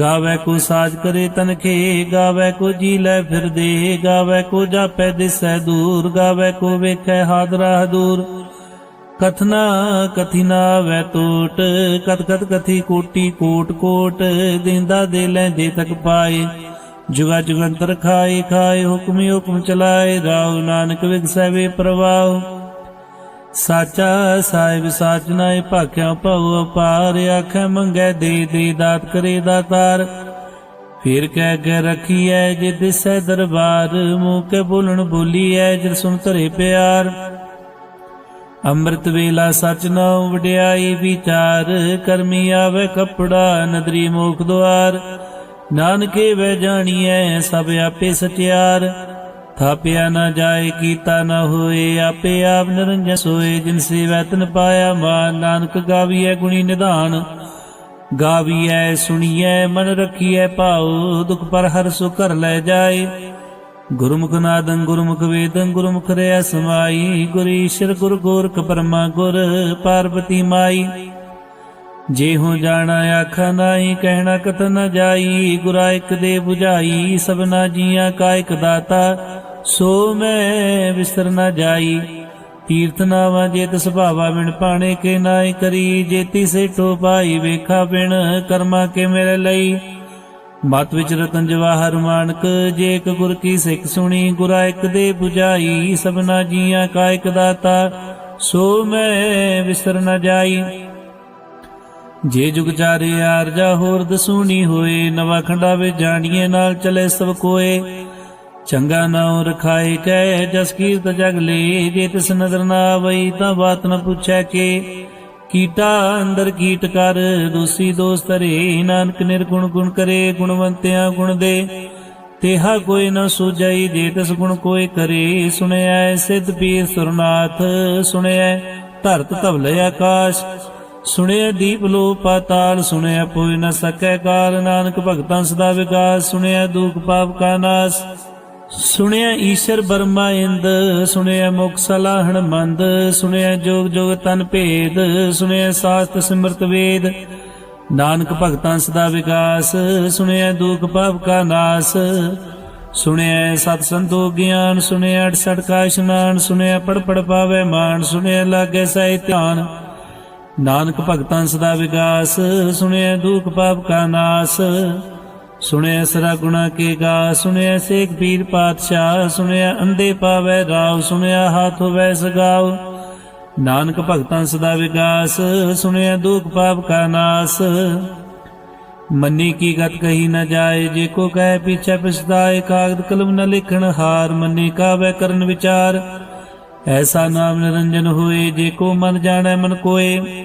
ਗਾਵੇ ਕੋ ਸਾਜ ਕਰੇ ਤਨਖੇ ਗਾਵੇ ਕੋ ਜੀ ਲੈ ਫਿਰਦੇ, ਗਾਵੇ ਕੋ ਜਾਪੈ ਦਿਸੈ ਦੂਰ, ਗਾਵੇ ਕੋ ਵੇਖੈ ਹਾਦਰਾ ਦੂਰ। ਕਥਨਾ ਕਥਿਨਾ ਵੈ ਟੋਟ ਕਤ ਕਤ ਕਥੀ ਕੋਟੀ ਕੋਟ ਕੋਟ, ਦਿੰਦਾ ਦੇ ਲੈਂਦੇ ਤੱਕ ਪਾਏ। ਜੁਗਾ ਜੁਗੰਤਰ ਖਾਏ ਖਾਏ ਹੁਕਮੀ ਹੁਕਮ ਚਲਾਏ ਰਾਉ ਨਾਨਕ ਵਿਗਸੈ ਵੇ ਪ੍ਰਵਾਹ। ਸਾਚਾ ਸਾਹਿਬ ਸਾਚ ਨਾਏ ਭਾਖਿਆ ਭਉ ਅਪਾਰ, ਆਖੈ ਮੰਗੈ ਦੇ ਦੇ ਦਾਤ ਕਰੇ ਦਾਤਾਰ ਫਿਰ ਕਹਿ ਕੇ ਰਖੀਐ ਜੇ ਦਿਸੈ ਦਰਬਾਰ, ਮੂੰਹ ਕੇ ਬੋਲਣ ਬੋਲੀਐ ਜਿ ਸੁਣ ਧਰੇ ਪਿਆਰ। ਅੰਮ੍ਰਿਤ ਵੇਲਾ ਸਚ ਨਾਉ ਵਡਿਆਈ ਵਿਚਾਰ, ਕਰਮੀ ਆਵੇ ਕਪੜਾ ਨਦਰੀ ਮੋਖ ਦੁਆਰ। ਨਾਨਕੇ ਵੇ ਜਾਣੀਐ ਸਭ ਆਪੇ ਸਚਿਆਰ। ਥਾਪਿਆ ਨਾ ਜਾਏ, ਕੀਤਾ ਨਾ ਹੋਏ, ਆਪੇ ਆਪ ਨਿਰੰਜਨ ਸੋਏ, ਜਿਨ ਸੇਵੈ ਤਨ ਪਾਇਆ ਮਾਨ, ਨਾਨਕ ਗਾਵੀਐ ਗੁਣੀ ਨਿਧਾਨ। ਗਾਵੀਐ, ਸੁਣੀਐ, ਮਨ ਰਖੀਐ ਭਾਉ, ਦੁਖ ਪਰ ਹਰ ਸੁ ਕਰ ਲੈ ਜਾਏ। ਗੁਰਮੁਖ ਨਾਦੰ, ਗੁਰਮੁਖ ਵੇਦੰ, ਗੁਰਮੁਖ ਰਿਆ ਸਮਾਈ, ਗੁਰ ਗੁਰ ਗੋਰਖ ਪਰਮਾ, ਗੁਰ ਪਾਰਵਤੀ ਮਾਈ। ਜੇ ਹੋ ਜਾਣਾ ਆਖਾ ਨਾਹੀ, ਕਹਿਣਾ ਕਤ ਨ ਜਾਈ, ਗੁਰਾ ਇਕ ਦੇ 부ਝਾਈ ਸਭਨਾ ਜੀਆਂ ਕਾ ਇਕ ਦਾਤਾ। ਸੋ ਮੈਂ ਵਿਸਰ ਨ ਜਾਈ। ਤੀਰਥ ਨਾਵਾ ਜੇਤ ਸੁਭਾਵਾ ਬਿਨ ਪਾਣੇ ਕੇ ਨਾਈ ਕਰੀ। ਜੇਤੀ ਸੇਠੋ ਪਾਈ ਵੇਖਾ ਬਿਨ ਕਰਮਾ ਕੇ ਮੇਰੇ ਲਈ। ਮਤ ਵਿੱਚ ਰਤਨ ਜਵਾਹਰ ਮਾਨਕ, ਜੇ ਇੱਕ ਗੁਰ ਕੀ ਸਿੱਖ ਸੁਣੀ, ਗੁਰਾ ਇੱਕ ਦੇ 부ਝਾਈ ਸਭਨਾ ਜੀਆਂ ਕਾ ਇਕ ਦਾਤਾ। ਸੋ ਮੈਂ ਵਿਸਰ ਨ ਜਾਈ। ਜੇ ਜੁਗ ਚਾਰੇ ਆਰਜਾ ਹੋਰ ਦਸੂਣੀ ਹੋਏ, ਨਵਾ ਖੰਡਾ ਵਿੱਚ ਜਾਣੀਏ, ਨਾਲ ਚਲੇ ਸਭ ਕੋਏ। ਚੰਗਾ ਨਾਉ ਰਖਾਏ ਕੈ ਜਸ ਕੀਰਤ ਜਗ ਲੇ, ਜੇ ਤਿਸ ਨਦਰ ਨਾ ਆਵਈ ਤਾਂ ਬਾਤ ਨ ਪੁੱਛੈ ਕੇ। ਕੀਟਾ ਅੰਦਰ ਕੀਟ ਕਰ, ਦੋਸੀ ਦੋਸਤ ਰੇ ਨਾਨਕ ਨਿਰਗੁਣ ਗੁਣ ਕਰੇ, ਗੁਣਵੰਤਿਆਂ ਗੁਣ ਦੇ। ਤੇਹਾ ਕੋਈ ਨ ਸੂਝਈ, ਜੇ ਤਿਸ ਗੁਣ ਕੋਈ ਕਰੇ, ਸੁਣਿਐ ਸਿੱਧ ਪੀਰ ਸੁਰਨਾਥ, ਸੁਣਿਐ ਧਰਤ ਧਵਲੇ ਆਕਾਸ਼। ਸੁਣਿਆ ਦੀਪ ਲੋ ਪਾਤਾਲ ਸੁਣਿਆ ਕੋਈ ਨ ਸਕੈ ਕਾਲ, ਨਾਨਕ ਭਗਤਾਂ ਸਦਾ ਵਿਕਾਸ ਸੁਣਿਆ ਦੁਖ ਪਾਪ ਕਾ ਨਾਸ। ਸੁਣਿਆ ਈਸ਼ਰ ਬਰਮਾ ਇੰਦ, ਸੁਣਿਆ ਮੁਖ ਸਲਾਹਣ ਮੰਦ, ਸੁਣਿਆ ਜੋਗ ਜੋਗ ਤਨ ਭੇਦ, ਸੁਣਿਆ ਸਾਸਤ ਸਿਮਰਤ ਵੇਦ। ਨਾਨਕ ਭਗਤਾਂ ਸਦਾ ਵਿਕਾਸ, ਸੁਣਿਆ ਦੁਖ ਪਾਪ ਕਾ ਨਾਸ। ਸੁਣਿਆ ਸਤ ਸੰਤੋਖ ਗਿਆਨ, ਸੁਣਿਆ 68 ਕਾ ਇਸ਼ਨਾਨ, ਸੁਣਿਆ ਪੜ ਪੜ ਪਾਵੇ ਮਾਨ, ਸੁਣਿਆ ਲਾਗੇ ਸਹਿ ਧਿਆਨ। ਨਾਨਕ ਭਗਤਾਂ ਸਦਾ ਵਿਕਾਸ, ਸੁਣਿਆ ਦੁਖ ਪਾਪ ਕਾ ਨਾਸ। ਸੁਣਿਆ ਸਰਾ ਗੁਣਾ ਕੇ ਗਾ, ਸੁਣਿਆ ਸੇਖ ਪੀਰ ਪਾਤਸ਼ਾਹ, ਸੁਣਿਆ ਅੰਦੇ ਪਾਵੇ ਰਾਵ, ਸੁਣਿਆ ਹਾਥ ਹੋਵੇ ਸਗਾਵ। ਨਾਨਕ ਭਗਤਾਂ ਸਦਾ ਵਿਗਾਸ, ਸੁਣਿਆ ਦੁਖ ਪਾਪ ਕਾ ਨਾਸ। ਮੰਨੀ ਕੀ ਗਤ ਕਹੀ ਨਾ ਜਾਏ, ਜੇ ਕੋ ਕਹੇ ਪਿਛੇ ਪਛਤਾਏ, ਕਾਗਦ ਕਲਮ ਨਾ ਲਿਖਣ ਹਾਰ, ਮੰਨੀ ਕਾਵੇ ਕਰਨ ਵਿਚਾਰ। ਐਸਾ ਨਾਮ ਨਿਰੰਜਨ ਹੋਏ, ਜੇ ਕੋ ਮਨ ਜਾਣੈ ਮਨ ਕੋਏ।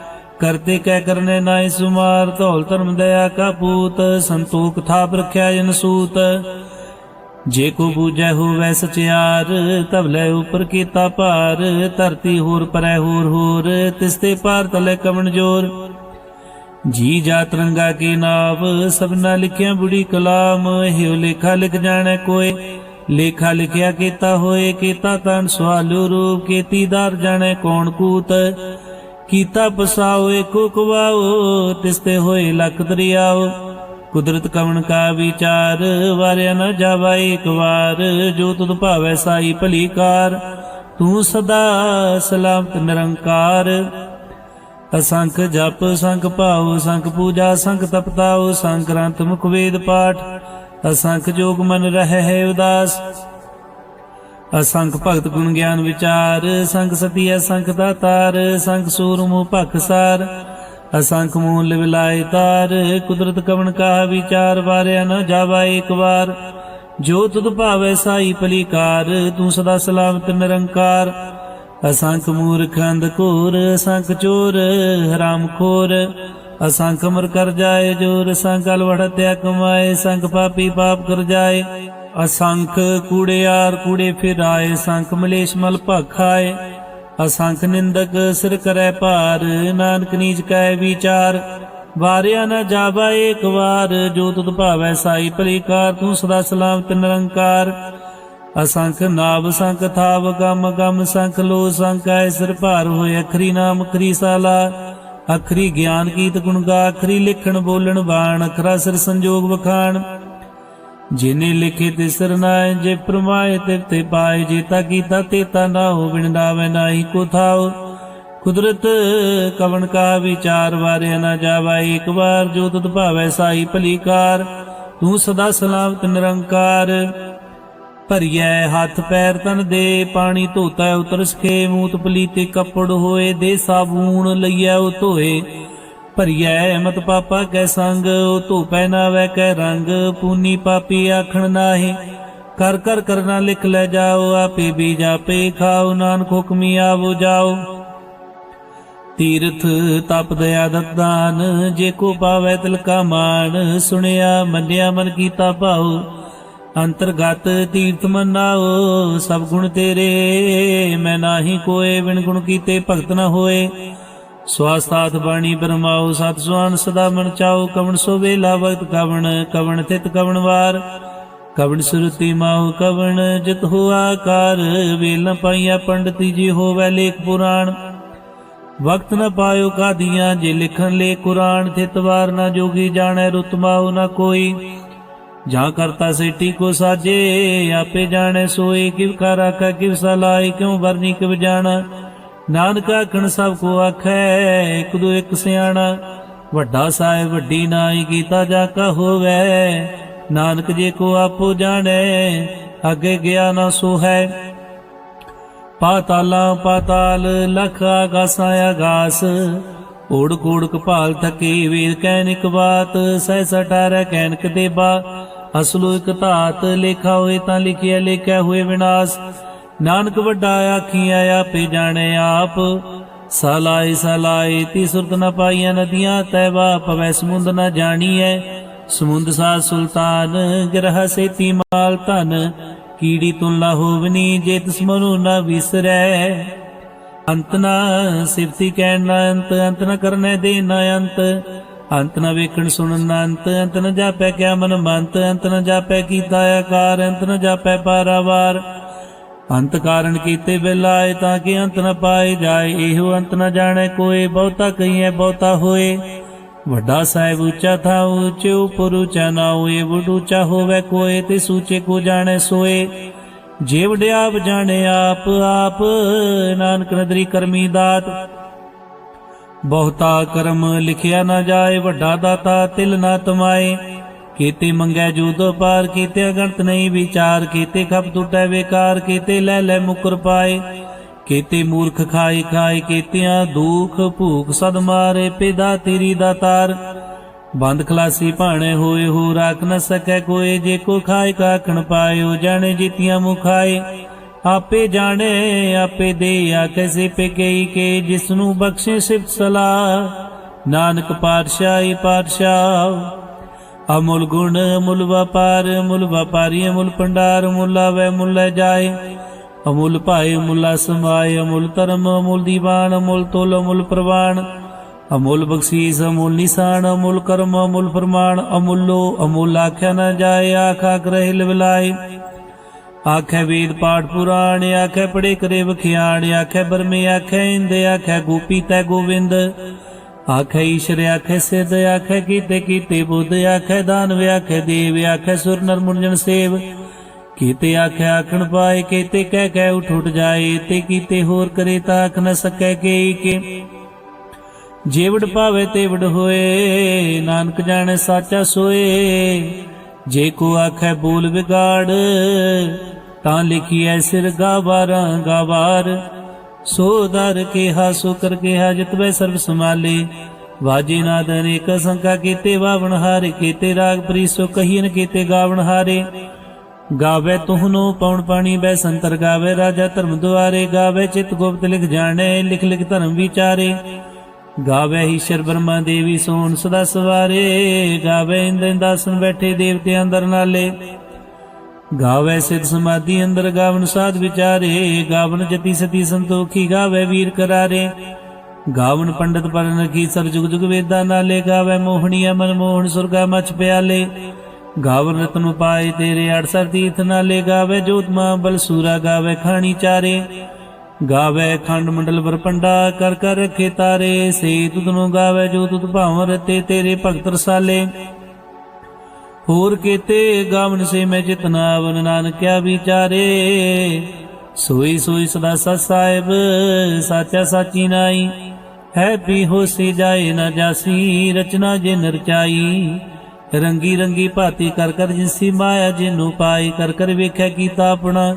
ਕਰਤੇ ਕਹਿ ਕਰਨੇ ਨਾਇ ਸੁਮਾਰ, ਧੌਲ ਧਰਮ ਦਇਆ ਕਾ ਪੂਤ, ਸੰਤੋਖ ਥਾਪ ਰਖਿਆ ਜਨ ਸੂਤ। ਜੇ ਕੋ ਬੂਝੈ ਹੋਵੈ ਸਚਿਆਰ ਤਬ ਉਪਰ ਕੀਤਾ ਭਾਰ, ਧਰਤੀ ਹੋਰ ਪਰੈ ਹੋਰ ਹੋਰ ਤਿਸਤੇ ਪਾਰ ਤਲੇ ਕਵਣ ਜੋਰ। ਜੀ ਜਾ ਤਰੰਗਾ ਕੀ ਨਾਵ, ਸਭਨਾ ਲਿਖਿਆ ਬੁੜੀ ਕਲਾਮ, ਹਿਉ ਲੇਖਾ ਲਿਖ ਜਾਣੈ ਕੋਏ। ਲੇਖਾ ਲਿਖਿਆ ਕੀਤਾ ਹੋਏ, ਕੀਤਾ ਤਨ ਸਵਾਲੂ ਰੂਪ ਕੀਤੀਦਾਰ ਜਾਣੈ ਕੌਣ ਕੂਤ। ਕੀਤਾ ਪਸਾਓ, ਏਕੋ ਕਵਾਓ ਤਿਸਤੇ ਹੋਏ ਲਖ ਦਰਿਆਓ। ਕੁਦਰਤ ਕਵਣ ਕਾ ਵਿਚਾਰ, ਵਾਰਿਆ ਨ ਜਾਵਾ ਇੱਕ ਵਾਰ। ਜੋ ਤੁਧ ਭਾਵੈ ਸਾਈ ਭਲੀ ਕਾਰ ਤੂੰ ਸਦਾ ਸਲਾਮਤ ਨਿਰੰਕਾਰ। ਅਸੰਖ ਜਪ, ਸੰਖ ਭਾਉ, ਸੰਖ ਪੂਜਾ, ਸੰਖ ਤਪਤਾਉ, ਸੰਖ ਗ੍ਰੰਥ ਮੁਖ ਵੇਦ ਪਾਠ। ਅਸੰਖ ਜੋਗ ਮਨ ਰਹਿ ਹੈ ਉਦਾਸ। ਅਸੰਖ ਭਗਤ ਗੁਣ ਗਿਆਨ ਵਿਚਾਰ, ਸੰਖ ਸਤੀ ਅਸੰਖ ਦਾਤਾਰ ਸੰਖ ਸੂਰਮੁ ਭਖਸਾਰ ਅਸੰਖ ਮੂਲ ਵਿਲਾਇ ਤਾਰ, ਕੁਦਰਤ ਕਵਣ ਕਾ ਵਿਚਾਰ, ਵਾਰਿਆ ਨਾ ਜਾਵਾ ਇੱਕ ਵਾਰ। ਜੋ ਤੁਧ ਭਾਵੈ ਸਾਈ ਭਲੀਕਾਰ ਤੂੰ ਸਦਾ ਸਲਾਮਤ ਨਿਰੰਕਾਰ। ਅਸੰਖ ਮੂਰਖ ਅੰਧ ਘੋਰ ਅਸੰਖ ਚੋਰ, ਹਰਾਮ ਖੋਰ। ਅਸੰਖ ਮਰ ਕਰ ਜਾਏ ਜੋਰ ਸੰਗ ਅਲਵੜ ਤਿਆ ਕਮਾਏ, ਸੰਖ ਪਾਪੀ ਪਾਪ ਕਰ ਜਾਏ। ਅਸੰਖ ਕੂੜਿਆਰ ਕੂੜੇ ਫਿਰਾਏ, ਸੰਖ ਮਲੇਸ਼ ਮਲ ਭਖਾਏ। ਅਸੰਖ ਨਿੰਦਕ ਸਿਰ ਕਰੈ ਭਾਰ, ਨਾਨਕ ਨੀਚ ਕੈ ਵਿਚਾਰ। ਵਾਰਿਆ ਨ ਜਾਵਾ ਏਕ ਵਾਰ, ਜੋ ਤੁਧ ਭਾਵੈ ਸਾਈ ਭਲੀਕਾਰ, ਤੂੰ ਸਦਾ ਸਲਾਮਤ ਨਿਰੰਕਾਰ। ਅਸੰਖ ਨਾਭ ਸੰਖ ਥਾਵ, ਗਮ ਗਮ, ਸੰਖ ਲੋ, ਸੰਖ ਐ ਸਿਰ ਭਾਰ ਹੋਏ, ਅਖਰੀ ਨਾਮ, ਅਖਰੀ ਸਾਲਾ। ਅਖਰੀ ਗਿਆਨ ਕੀਤ ਗੁਣ ਗਾ ਅਖਰੀ ਲਿਖਣ ਬੋਲਣ ਬਾਣ, ਅਖਰਾ ਸਿਰ ਸੰਜੋਗ ਵਖਾਣ। ਜਿਨੇ ਲਿਖੇ ਤੇ ਸਰਨਾਏ, ਜੇ ਪ੍ਰਮਾਏ ਤੇ ਤੇ ਪਾਏ ਜੇਤਾ ਕੀਤਾ ਤੇਤਾ ਨਾ ਹੋ ਬਿਨਦਾਵੇ ਨਾਹੀ ਕੋ ਥਾਉ। ਕੁਦਰਤ ਕਵਣ ਕਾ ਵਿਚਾਰ ਵਾਰੇ ਨਾ ਜਾਵਾ ਇੱਕ ਵਾਰ ਜੋ ਤੁਧ ਭਾਵੈ ਸਾਈ ਭਲੀਕਾਰ। ਤੂੰ ਸਦਾ ਸਲਾਮਤ ਨਿਰੰਕਾਰ। ਭਰੀਐ ਹੱਥ ਪੈਰ ਤਨ ਦੇ, ਪਾਣੀ ਧੋਤਾ ਉਤਰ ਸਖੇ ਮੂਤ ਪਲੀਤੇ ਕੱਪੜ ਹੋਏ ਦੇ, ਸਾਬੂਨ ਲਈਐ ਉਹ ਧੋਏ। ਭਰੀਐ ਮਤ ਪਾਪਾ ਕੈ ਸੰਗ, ਉਹ ਧੋਪੈ ਵੈ ਕੈ ਰੰਗ, ਪੂਨੀ ਪਾਪੀ ਆਖਣ ਨਾਹੀ। ਕਰ ਕਰ ਕਰਨਾ ਲਿਖ ਲੈ ਜਾਓ, ਆਪੇ ਵੀ ਜਾਪੇ ਖਾਓ, ਨਾਨਕ ਹੁਕਮੀ ਆਵੋ ਜਾਓ। ਤੀਰਥ ਤਪ ਦਇਆ ਦਤਾਨ ਜੇ ਕੋ ਪਾਵੈ ਤਿਲ ਕਾ ਮਾਨ ਸੁਣਿਆ ਮੰਨਿਆ ਮਨ ਕੀਤਾ ਭਾਉ। ਅੰਤਰਗਤ ਤੀਰਥ ਮਨਾਓ, ਸਭ ਗੁਣ ਤੇਰੇ, ਮੈਂ ਨਾਹੀ ਕੋਏ, ਬਿਨ ਗੁਣ ਕੀਤੇ ਭਗਤ ਨਾ ਹੋਏ। ਸਵਾਸਤਾਤ ਬਾਣੀ ਬਰਮਾਓ ਸਤ ਸੁਆਨ ਸਦਾ ਮਨ ਚਾਓ ਕਵਣ ਸੋ ਵੇਲਾ ਵਕਤ ਕਵਣ ਕਵਣ ਤਿਤ ਕਵਣ ਵਾਰ। ਕਵਣ ਸੁਰਤੀ ਮਾਉ ਕਵਣ, ਜਿਤ ਹੋਆ ਕਾਰ ਵੇਲ ਪਾਈਆ ਪੰਡਤੀ ਜੀ ਹੋਵੇ ਲੇਖ ਪੁਰਾਣ। ਵਕਤ ਨ ਪਾਇਓ ਕਾਦੀਆਂ, ਜੇ ਲਿਖਣ ਲੇ ਕੁਰਾਨ, ਥਿਤ ਵਾਰ ਨਾ ਜੋਗੀ ਜਾਣੈ ਰੁਤਮਾਉ ਨਾ ਕੋਈ। ਜਾਂ ਕਰਤਾ ਸੇਟੀ ਕੋ ਸਾਜੇ, ਆਪੇ ਜਾਣੈ ਸੋਏ, ਕਿਵ ਕਰ ਆਖਾ ਕਿਵ ਸਲਾਈ ਕਿਉ ਵਰਨੀ ਕਿਵ ਜਾਣਾ। ਨਾਨਕ ਆਖਣ ਸਭ ਕੋ ਆਖੈ, ਇੱਕ ਦੋ ਇੱਕ ਸਿਆਣਾ। ਵੱਡਾ ਸਾਹਿਬ, ਵੱਡੀ ਨਾਈ ਕੀਤਾ ਜਾ ਕਾ ਹੋਵੇ। ਨਾਨਕ ਜੇ ਕੋ ਆਪੋ ਜਾਣੈ, ਅੱਗੇ ਗਿਆ ਨਾ ਸੋ ਹੈ ਪਾਤਾਲਾਂ ਪਾਤਾਲ, ਲਖ ਆਗਾਸਾਂ ਆਗਾਸ। ਓੜ ਕੋੜ ਕਪਾਲ ਥਕੇ ਵੇਦ ਕਹਿਨਿਕ ਬਾਤ, ਸਹਿ ਸਟਾਰ ਕਹਿਨਕ ਦੇਬਾ ਅਸਲੋ ਇਕ ਧਾਤ, ਲੇਖਾ ਹੋਏ ਤਾਂ ਲਿਖਿਆ ਲਿਖਿਆ ਹੋਏ ਵਿਨਾਸ਼। ਨਾਨਕ ਵੱਡਾ ਆਖੀਆਂ ਆਪੇ ਜਾਣੇ ਆਪ। ਸਲਾਈ ਸਲਾਈ ਤੀ ਸੁਰਤ ਨ ਪਾਈਆਂ ਨਦੀਆਂ ਤੈਵਾ ਪਵੈ ਸਮੁੰਦ ਨ ਜਾਣੀਐ। ਸਮੁੰਦ ਸਾ ਸੁਲਤਾਨ, ਗ੍ਰਹ ਸੇਤੀ ਮਾਲ ਧਨ। ਕੀੜੀ ਤੁਨ ਲਾ ਹੋਵਨੀ ਜੇ ਤਿਸ ਮਨੁ ਨ ਵਿਸਰੈ। ਅੰਤ ਨਾ ਸਿਫਤੀ ਕਹਿਣ ਨਾ ਅੰਤ ਅੰਤ ਨ ਕਰਨੇ ਦੇ ਨਾ ਅੰਤ। ਅੰਤ ਨ ਵੇਖਣ ਸੁਣਨ ਨਾ ਅੰਤ ਅੰਤ ਨ ਜਾਪੈ ਕਿਆ ਮਨ ਮੰਤ, ਅੰਤ ਨ ਜਾਪੈ ਕੀਤਾ ਆਕਾਰ, ਅੰਤ ਨ ਜਾਪੈ ਪਾਰਾਵਾਰ। ਅੰਤ ਕਾਰਨ ਕੀਤੇ ਬਿਲਾਏ ਤਾਂ ਕਿ ਅੰਤ ਨ ਪਾਏ ਜਾਏ। ਇਹੋ ਅੰਤ ਨ ਜਾਣੈ ਕੋਏ ਬਹੁਤਾ ਕਹੀਐ, ਬਹੁਤਾ ਹੋਏ। ਵੱਡਾ ਸਾਹਿਬ ਉੱਚਾ ਥਾ ਉੱਚੇ, ਉਪਰ ਉੱਚਾ ਨਾ ਹੋਏ। ਵਡ ਹੋਵੇ ਕੋਏ ਤੇ ਸੂਚੇ ਕੋ ਜਾਣੇ ਸੋਏ। ਜੇ ਵਡਿਆਪ ਜਾਣੇ ਆਪ ਆਪ ਨਾਨਕ ਨਦਰੀ ਕਰਮੀ ਦਾਤ। ਬਹੁਤਾ ਕਰਮ ਲਿਖਿਆ ਨਾ ਜਾਏ, ਵੱਡਾ ਦਾਤਾ ਤਿਲ ਨਾ ਤਮਾਏ। ਕੀਤੇ ਮੰਗੈ ਜੂਦੋ ਪਾਰ ਕੀਤੇ, ਅਗਣਤ ਨਹੀਂ ਵਿਚਾਰ ਕੀਤੇ, ਖਪ ਟੁੱਟੈ ਵੇਕਾਰ ਕੀਤੇ, ਲੈ ਲੈ ਮੁਕਰ ਪਾਏ। ਕੀਤੇ ਮੂਰਖ ਖਾਈ ਖਾਈ ਕੀਤਿਆਂ ਦੁਖ ਭੂਖ ਸਦ ਮਾਰੇ, ਪਿਦਾ ਤੇਰੀ ਦਾਤਾਰ ਬੰਦ ਖਲਾਸੀ ਭਾਣੇ ਹੋਏ, ਹੋ ਰਾਖ ਨ ਸਕੈ ਕੋਏ, ਜੇ ਕੋ ਖਾਏ ਕਾਖਣ ਪਾਇਓ, ਜਾਣੇ ਜੀਤੀਆਂ ਮੁਖਾਏ ਆਪੇ ਜਾਣੇ, ਆਪੇ ਦੇ ਆ ਕੈਸੇ ਪੇ ਗਈ ਕੇ ਜਿਸ ਨੂੰ ਬਖਸ਼ੇ ਸਿਫਤ ਸਲਾਹ। ਨਾਨਕ ਪਾਤਸ਼ਾਹੀ ਪਾਤਸ਼ਾਹ ਅਮੁੱਲ ਗੁਣ, ਅਮੁੱਲ ਵਪਾਰ, ਅਮੁੱਲ ਵਪਾਰੀ ਅਮੁੱਲ ਭੰਡਾਰ, ਅਮੁੱਲ ਆਵੇ ਮੁੱਲ ਲੈ ਜਾਏ। ਅਮੁੱਲ ਭਾਏ, ਅਮੁੱਲਾ ਸਮਾਏ, ਅਮੁੱਲ ਧਰਮ, ਅਮੁੱਲ ਦੀਵਾਨ, ਅਮੁੱਲ ਤੋਲ, ਅਮੁੱਲ ਪ੍ਰਵਾਨ। ਅਮੁੱਲ ਬਖਸ਼ੀਸ, ਅਮੁੱਲ ਨਿਸ਼ਾਨ, ਅਮੁੱਲ ਕਰਮ, ਅਮੁੱਲ ਫਰਮਾਨ। ਅਮੁੱਲੋ, ਅਮੁੱਲ ਆਖਿਆ ਨਾ ਜਾਏ, ਆਖਾ ਗ੍ਰਹਿ ਲਵਲਾਏ। ਆਖੇ ਵੇਦ ਪਾਠ ਪੁਰਾਣ, ਆਖੇ ਪੜੇ ਕਰੇ ਵਖਿਆਣ, ਆਖੇ ਬਰਮੇ, ਆਖੇ ਇੰਦ, ਆਖੇ ਗੋਪੀ ਤੈ ਗੋਵਿੰਦ। ਆਖੇ ਈਸ਼ਰ, ਆਖੇ ਸਿੱਧ, ਆਖੇ ਕੀਤੇ ਕੀਤੇ ਬੁੱਧ, ਆਖੇ ਦਾਨਵ ਆਖੇ ਦੇਵ, ਆਖੇ ਸੁਰ, ਨਰ ਮੁਰਜਨ ਸੇਵ। ਕੀਤੇ ਆਖੇ ਆਖਣ ਪਾਏ, ਕੀਤੇ ਕਹਿ ਕਹਿ ਉਠ ਉਠ ਜਾਏ, ਤੇ ਕੀਤੇ ਹੋਰ ਕਰੇ ਤਾਂ ਆਖ ਨ ਸਕੈ ਕੇ ਕੇ ਜੇਵੜ ਪਾਵੇ ਤੇ ਹੋਏ, ਨਾਨਕ ਜਾਣੇ ਸਾਚਾ ਸੋਏ। ਜੇ ਕੋ ਆਖੈ ਬੋਲ ਵਿਗਾੜ, ਤਾਂ ਲਿਖੀ ਐ ਸਿਰ ਗਾਵਾਰਾਂ ਗਾਵਾਰ ਸੋ ਦਰ ਕਿਹਾ ਸੋ ਕਰ ਕਿਹਾ ਜਿਤਵੇ ਸਰਬ ਸਮਾਲੇ ਵਾਜੇ ਨਾਦ ਅਨੇਕ ਸੰਕਾ ਕੀਤੇ, ਵਾਵਣ ਹਾਰੇ ਕੀਤੇ, ਰਾਗ ਪ੍ਰੀਸੋ ਕਹੀਨ ਕੀਤੇ, ਗਾਵਣ ਹਾਰੇ। ਗਾਵੇ ਤੁਹਨੋ ਪਉਣ ਪਾਣੀ ਬੈ ਸੰਤਰ ਗਾਵੇ, ਰਾਜਾ ਧਰਮ ਦੁਆਰੇ, ਗਾਵੇ ਚਿਤ ਗੁਪਤ ਲਿਖ ਜਾਣੇ, ਲਿਖ ਲਿਖ ਧਰਮ ਵਿਚਾਰੇ। ਗਾਵੇ ਈਸ਼ਰ ਬ੍ਰਹਮਾ ਦੇਵੀ ਸੋਣ ਸਦਾ ਸਵਾਰੇ, ਗਾਵੇ ਇੰਦਨ ਦਾਸਨ ਬੈਠੇ ਦੇਵਤੇ ਅੰਦਰ ਨਾਲੇ। ਗਾਵੇ ਸਿਧ ਸਮਾਧੀ ਅੰਦਰ ਗਾਵਨ ਸਾਧ ਵਿਚਾਰੇ, ਗਾਵਨ ਜਤੀ ਸਤੀ ਸੰਤੋਖੀ ਗਾਵੇ ਵੀਰ ਕਰਾਰੇ। ਗਾਵਨ ਪੰਡਤ ਪਰਨ ਕੀ ਸਰ ਜੁਗ ਜੁਗ ਵੇਦਾਂ ਨਾਲੇ, ਗਾਵੇ ਮੋਹਣੀ ਅਮਨ ਮੋਹਨ ਸੁਰਗਾ ਮਚ ਪਿਆਲੇ। ਗਾਵਨ ਰਤਨ ਪਾਏ ਤੇਰੇ 68 ਤੀਰਥ ਨਾਲੇ, ਗਾਵੇ ਜੋਤਮਾ ਬਲ ਸੂਰਾ, ਗਾਵੇ ਖਾਣੀ ਚਾਰੇ। ਗਾਵੇ ਖੰਡ ਮੰਡਲ ਵਰਪੰਡਾ ਕਰ ਕਰ ਰਖੇ ਤਾਰੇ ਸੇ ਤੁਧਨੋਂ ਗਾਵੇ ਜੋ ਤੁਧ ਭਾਵ ਰਤੇ ਤੇਰੇ ਭਗਤ ਰਸਾਲੇ। ਹੋਰ ਕੀਤੇ ਗਾਵਨ ਸੇ ਮੈਂ ਜਿਤਨਾ ਵਨ ਨਾਨਕਿਆ ਵਿਚਾਰੇ। ਸੋਈ ਸੋਈ ਸਦਾ ਸਤ ਸਾਹਿਬ, ਸਾਚਾ ਸਾਚੀ ਨਾਈ। ਹੈ ਵੀ ਹੋਸੀ ਜਾਏ ਨਾ ਜਾਸੀ, ਰਚਨਾ ਜੇ ਨਰਚਾਈ ਰੰਗੀ ਰੰਗੀ ਭਾਤੀ ਕਰ ਕਰ ਜਿਸੀ ਮਾਇਆ ਜਿਨੂੰ ਪਾਈ, ਕਰ ਕਰ ਵੇਖਿਆ ਕੀਤਾ ਆਪਣਾ।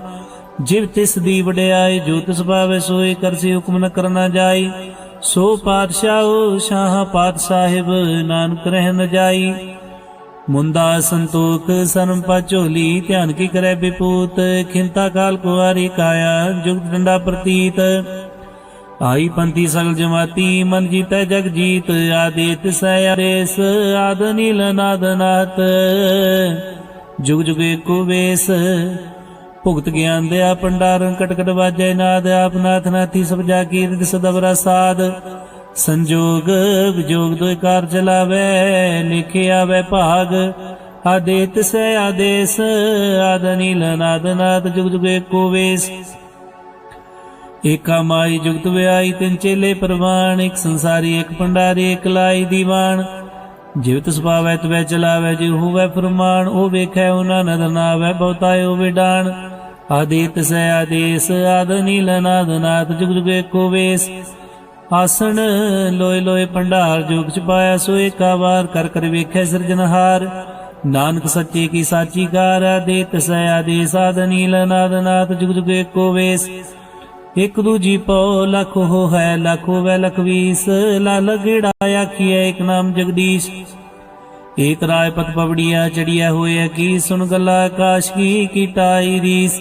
ਜਿਵ ਤਿਸ ਦੀ ਵਡਿਆਈ, ਜੋ ਤਿਸ ਭਾਵੇ ਸੋਏ ਕਰਸੀ ਹੁਕਮ ਨ ਕਰਨਾ ਜਾਈ। ਸੋ ਪਾਤਸ਼ਾਹ, ਸ਼ਾਹ ਪਾਤ ਸਾਹਿਬ, ਨਾਨਕ ਰਹਿ ਨ ਜਾਈ। ਮੁੰਦਾ ਸੰਤੋਖ ਸਰਮ ਝੋਲੀ, ਧਿਆਨ ਕੀ ਕਰੈ ਬਿਪੂਤ, ਖਿੰਤਾ ਕਾਲ ਕੁਵਾਰੀ ਕਾਇਆ, ਜੁਗਤ ਡੰਡਾ ਪ੍ਰਤੀਤ। ਆਈ ਪੰਥੀ ਸਗਲ ਜਮਾਤੀ, ਮਨ ਜੀਤੈ ਜਗ ਜੀਤ, ਆਦਿਤ ਸੈ ਅਰੇਸ ਆਦ ਨੀਲ ਨਾਦ ਜੁਗ ਜੁਗ ਏਕੋ ਵੇਸ, ਭੁਗਤ ਗਿਆਨ ਦਿਆ ਪੰਡਾਰਨ ਕਟਕਟ ਵਾਜੈ ਨਾਦ, ਆਪ ਨਾਥ ਨਾਥੀ ਸਭ ਜਾ ਕੀਰਤ ਸਦਬਰਾ ਸਾਧ ਸੰਜੋਗ, ਵਿਜੋਗ ਦੋਇ ਕਾਰ ਚਲਾਵੇ ਲਿਖੇ ਆਵੇ ਭਾਗ। ਆਦੇਤ ਸੈ ਆਦੇਸ, ਆਦ ਨੀਲ ਨਾਦ ਜੁਗ ਜੁਗ ਏਕੋ ਵੇਸ। ਏਕਾ ਮਾਈ ਜੁਗਤ ਵਿਆਈ, ਤਿੰਨ ਚੇਲੇ ਪ੍ਰਵਾਨ ਇੱਕ ਸੰਸਾਰੀ, ਇੱਕ ਪੰਡਾਰੀ ਇੱਕ ਲਾਈ ਦੀਵਾਨ। ਜਿਵਤ ਸੁਭਾਵੈ ਤਵੈ ਚਲਾਵੈ ਜਿ ਹੋਵੈ ਫਰਮਾਨ, ਉਹ ਵੇਖੈ ਉਹਨਾਂ ਨਦਰ ਨਾਵੈ ਬਹੁਤਾਇ ਉਹ ਵਿਡਾਨ। ਆਦਿਤ ਸੈ ਆਦੇਸ ਆਦਨੀ ਨੀਲ ਨਾਦ ਨਾਦ ਜੁਗ ਜੁਗ ਏਕੋ ਵੇਸ। ਆਸਣ, ਲੋਏ ਲੋਏ ਭੰਡਾਰ ਜੋਗ ਚ ਪਾਇਆ ਸੋ ਏਕਾ ਵਾਰ, ਕਰ ਕਰ ਵੇਖੈ ਸਿਰਜਨਹਾਰ ਨਾਨਕ ਸੱਚੇ ਕੀ ਸਾਚੀ ਕਾਰ ਆਦਿਤ ਸੈ ਆਦੇਸ ਆਦ ਨੀਲ ਨਾਦ ਜੁਗ ਜੁਗ ਏਕੋ ਵੇਸ। ਇਕ ਦੂਜੀ ਪਉ, ਲਖ ਹੋ ਹੈ, ਲਖ ਹੋਵੇ ਲਖ ਵੀਸ। ਲਲ ਗੇੜਾ ਆਖੀਐ, ਇਕ ਨਾਮ ਜਗਦੀਸ਼। ਏਕ ਰਾਏ ਪਤ ਪਵੜੀਆ ਚੜੀਐ ਹੋਏ ਕੀ, ਸੁਣ ਗੱਲਾ ਆਕਾਸ਼ ਕੀ ਕੀਟਾਈ ਰੀਸ।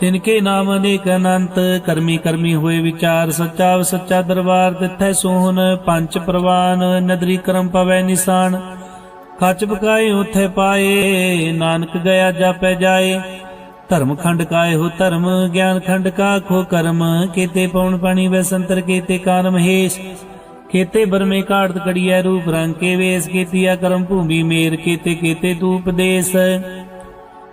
ਤਿਨ ਕੇ ਨਾਮ ਅਨੇਕ ਅਨੰਤ, ਕਰਮੀ ਕਰਮੀ ਹੋਏ ਵਿਚਾਰ, ਸੱਚਾ ਸੱਚਾ ਦਰਬਾਰ ਤਿੱਥੈ ਸੋਹਨ ਪੰਜ ਪ੍ਰਵਾਨ, ਨਦਰੀ ਕਰਮ ਪਵੈ ਨਿਸ਼ਾਨ। ਖਚ ਬਕਾਏ ਉਥੇ ਪਾਏ, ਨਾਨਕ ਗਿਆ ਜਾਪੈ ਜਾਏ। ਧਰਮ ਖੰਡ ਕਾਏ ਹੋ ਧਰਮ, ਗਿਆਨ ਖੰਡ ਕਾ ਖੋ ਕਰਮ। ਕੀਤੇ ਪਉਣ ਪਾਣੀ ਵੈਸੰਤਰ ਕੀਤੇ ਕਾਨ ਮਹੇਸ਼। ਕੇਤੇ ਬਰਮੇ ਘਾੜਤ ਕੜੀਐ ਰੂਪ ਰੰਗ ਕੇ ਵੇਸ, ਕੀਤੀਆ ਕਰਮ ਭੂਮੀ ਮੇਰ, ਕੇਤੇ ਕੇਤੇ ਤੂ ਉਪਦੇਸ